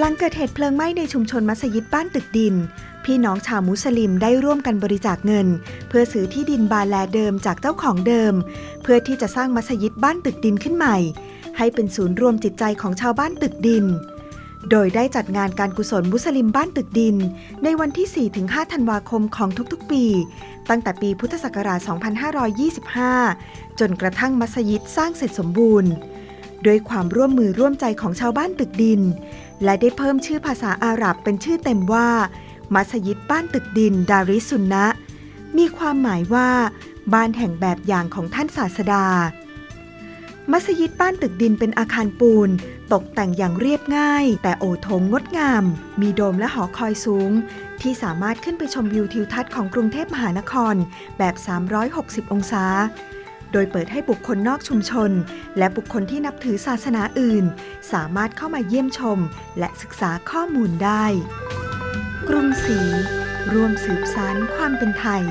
หลังเกิดเหตุเพลิงไหม้ในชุมชนมัสยิดบ้านตึกดิน พี่น้องชาวมุสลิมได้ร่วมกันบริจาคเงิน เพื่อซื้อที่ดินบาแลเดิมจากเจ้าของเดิม เพื่อที่จะสร้างมัสยิดบ้านตึกดินขึ้นใหม่ ให้เป็นศูนย์รวมจิตใจของชาวบ้านตึกดิน โดยได้จัดงานการกุศลมุสลิมบ้านตึกดิน ในวันที่ 4-5 ธันวาคมของทุกๆปี ตั้งแต่ปีพุทธศักราช 2525 จนกระทั่งมัสยิดสร้างเสร็จสมบูรณ์ ด้วยความร่วมมือร่วมใจของชาวบ้านตึกดิน และได้เพิ่มชื่อภาษาอาหรับเป็นชื่อเต็มว่า มัสยิดบ้านตึกดิน ดาริสุนนะ มีความหมายว่า บ้านแห่งแบบอย่างของท่านศาสดา มัสยิดบ้านตึกดินเป็นอาคารปูน ตกแต่งอย่างเรียบง่าย แต่โอโถงงดงาม มีโดมและหอคอยสูง ที่สามารถขึ้นไปชมวิวทิวทัศน์ของกรุงเทพมหานครแบบ 360 องศา โดยเปิดให้บุคคลนอกชุมชน และบุคคลที่นับถือศาสนาอื่น สามารถเข้ามาเยี่ยมชม และศึกษาข้อมูลได้ กรุงศรีรวมสืบสานความเป็นไทย